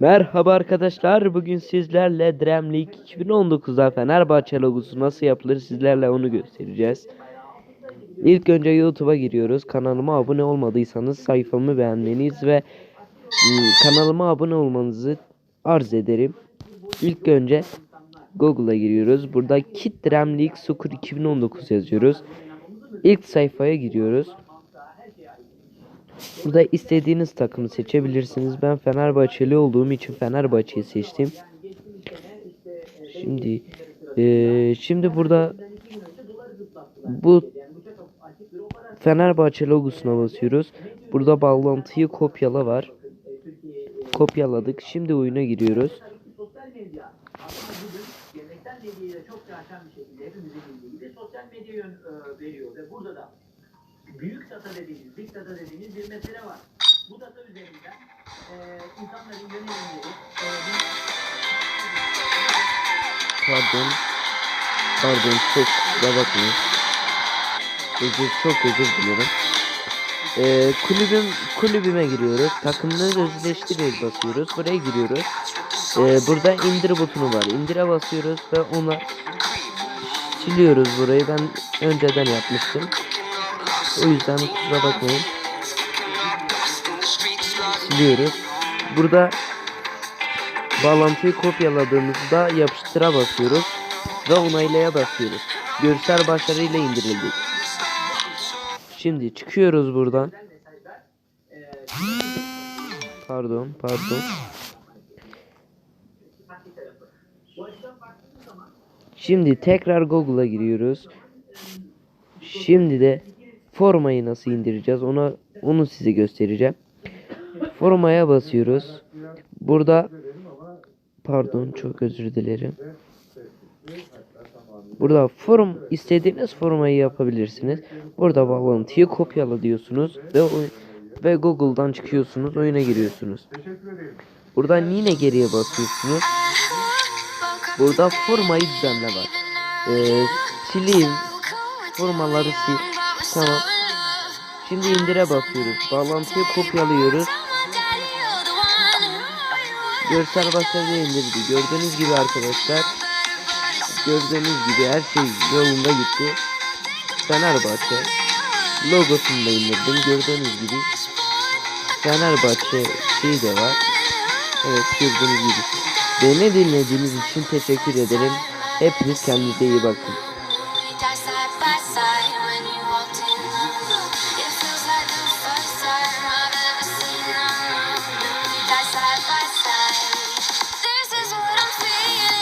Merhaba arkadaşlar. Bugün sizlerle Dream League 2019'da Fenerbahçe logosu nasıl yapılır sizlerle onu göstereceğiz. İlk önce YouTube'a giriyoruz. Kanalıma abone olmadıysanız sayfamı beğenmeniz ve ım, kanalıma abone olmanızı arz ederim. İlk önce Google'a giriyoruz. Burada Kit Dream League Soccer 2019 yazıyoruz. İlk sayfaya giriyoruz. Burada istediğiniz takımı seçebilirsiniz. Ben Fenerbahçeli olduğum için Fenerbahçe'yi seçtim. Şimdi eee, şimdi burada bu Fenerbahçe logosuna basıyoruz. Burada bağlantıyı kopyala var. Kopyaladık. Şimdi oyuna giriyoruz. sosyal medyayı da çok bir şekilde hepimizin sosyal medya yön e, veriyor ve burada da büyük data dediğimiz, big data dediğimiz bir mesele var. Bu data üzerinden e, insanların yönelimleri, e, Pardon. Pardon çok kusura bakmayın. Özür çok özür dilerim. Ee, kulübüm kulübüme giriyoruz. Takımları özleştirerek basıyoruz. Buraya giriyoruz. Ee, burada indir butonu var. İndire basıyoruz ve ona siliyoruz burayı. Ben önceden yapmıştım. O yüzden kusura bakmayın. Siliyoruz. Burada bağlantıyı kopyaladığımızda yapıştıra basıyoruz ve onaylaya basıyoruz. Görsel başarıyla indirildi. Şimdi çıkıyoruz buradan. Pardon, pardon. Şimdi tekrar Google'a giriyoruz. Şimdi de formayı nasıl indireceğiz ona onu size göstereceğim. Formaya basıyoruz. Burada pardon çok özür dilerim. Burada form istediğiniz formayı yapabilirsiniz. Burada bağlantıyı kopyala diyorsunuz ve ve Google'dan çıkıyorsunuz, oyuna giriyorsunuz. Buradan yine geriye basıyorsunuz. Burada formayı düzenle var. Ee, sileyim. Formaları sil. Tamam. Şimdi indire basıyoruz. Bağlantıyı kopyalıyoruz. Görsel başarılı indirdi. Gördüğünüz gibi arkadaşlar. Gördüğünüz gibi her şey yolunda gitti. Fenerbahçe logosunu da indirdim. Gördüğünüz gibi Fenerbahçe şeyi de var. Evet gördüğünüz gibi. Beni dinlediğiniz için teşekkür ederim. Hepiniz kendinize iyi bakın.